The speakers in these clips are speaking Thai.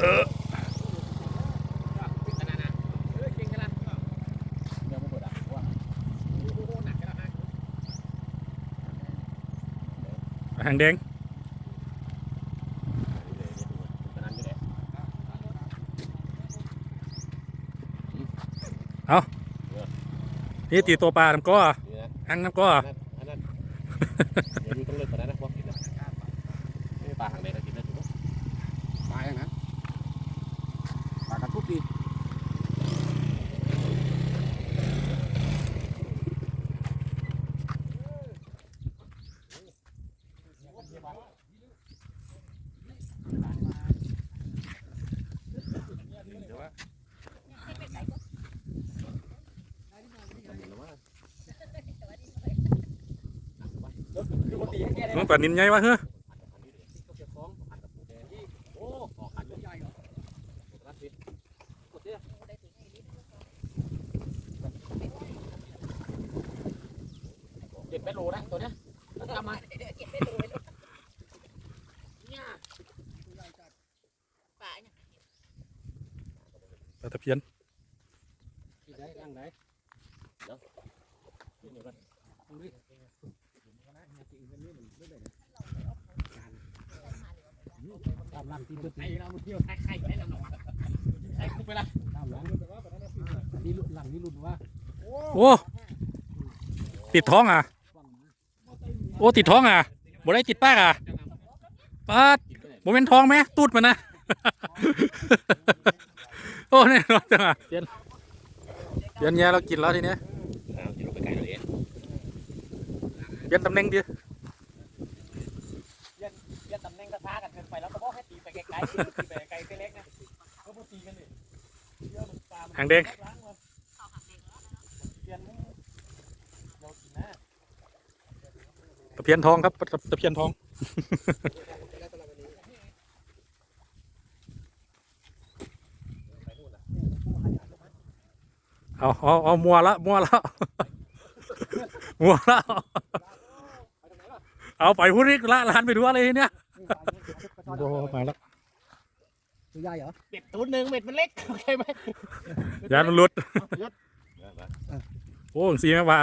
เออขนางขนาดเดี๋ยวมาเปิดอะว่าโอ้โหานั้นหางแดงขนาดนี้แหละนี่ตีตัวปลาน้ำก้อนี่นะหางน้ำก้ออันนั้นอันนั้นเดี๋ยวดูต้องเลิกกว่านั้นนะพวกกินนะปลาหางแดงก็กินได้ถูกไหมปลาอย่างนั้น ปลากระทุกดีมันปลานินใหญ่วะเฮ้อ โอ้ออกขันใหญ่เหรอรัดดิ กดดิเจ็ดแปดโลนะตัวเนี้ยกลับมาเนี่ยป่าเนี่ยปลาตะเพียนที่ได้ร่างไหนเดี๋ยวก่อนตามลำที่ตัวไอ้เราเที่ยวไข่ไข่ไข่ลำหนอง ไข่คุกไปละตามหลังอันนี้หลังนี่รุ่นว่าโอ้ ติดท้องอะฟังมาโอ้ ติดท้องอะบ่ได้ติดปากอะปาดบ่เป็นท้องไหมตูดมันนะ โอ้เนี่ยจังอะเปลี่ยนเปลี่ยนแย่เรากินแล้วทีเนี้ยอ้าวจะลงไปไกลเลยเปลี่ยนตำแหน่งดิอย่าตำแหน่งกระทากันเกินไปแล้วก็บอกให้ตีไปไกลๆ หางแดงเปลี่ยนเรากินนะตะเพียนทองครับตะตะเพียนทองเอาเอาเอามัวละมัวละมัวละเอาไปพูดนี่ละร้านไปดูอะไรทีเนี้ยโอ้มาแล้ว ตัวใหญ่เหรอเบ็ดตัวหนึ่งเบ็ดมันเล็กโอเคไหมยานมันหลุด โอ้สีแม่ว่า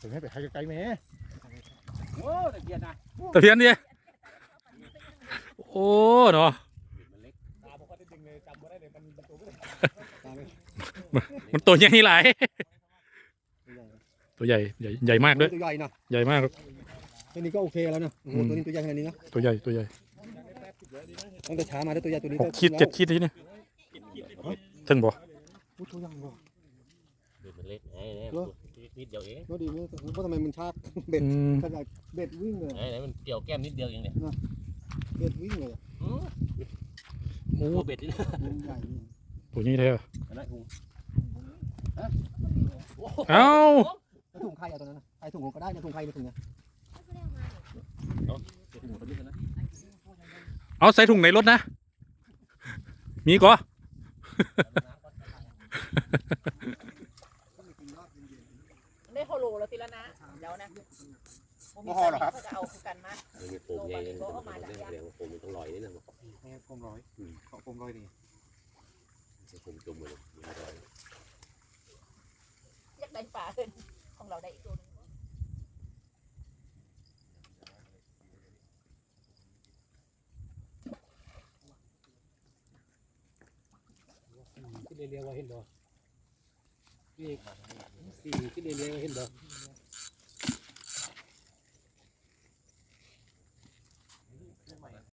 ถึงให้ไปให้ไกลๆแม่โอ้ตะเกียนนะตะเพียนดิโอ้เนาะมันเล็กตาบอกว่าได้ดึงเลยจำไม่ได้เลยมันเป็นตัวไม่ได้มันตัวใหญ่หลายตัวใหญ่ตัวใหญ่ใหญ่ใหญ่มากด้วยตัวใหญ่นะใหญ่มากครับตัวนี้ก็โอเคแล้วนะโอ้โหอืมตัวนี้ตัวใหญ่ขนาดนี้นะตัวใหญ่ตัวใหญ่ ตั้งแต่เช้ามาได้ตัวใหญ่ตัวนี้หกขีดเจ็ดขีดทีเนี่ยถึงบ่อู้ตัวใหญ่บ่เบ็ดมันเล็กไอ้เนี่ยนิดเดียวเองก็ดีไม่เพราะทำไมมันชากเบ็ดอืมขนาดเบ็ดวิ่งเลยไอ้ไหนมันเกี่ยวแก้มนิดเดียวเองเนี่ยเบ็ดวิ่งเลยโอ้โอ้เบ็ดนี่ตัวใหญ่นี่ตัวนี้เท่อะนะคุณเอ้าแล้วถุงไข่เอาตัวนั้นนะไข่ถุงก็ได้นะถุงไข่ในถุงเนี้ย เอาใส่ถุงในรถนะ มีก็ได้โฮโลแล้วทีละนะเดี๋ยวนะเขาจะเอาคือกันมามีโฟมใหญ่เลยเรียกว่าโฟมมันต้องลอยนี่นะแม่กลมร้อยขอกลมร้อยดีโฟมจมเลยอยากได้ป่าขึ้นของเราได้อีกตัวนึง เรียกว่าเห็นบ่สี่สี่ที่เรียกว่าเห็นบ่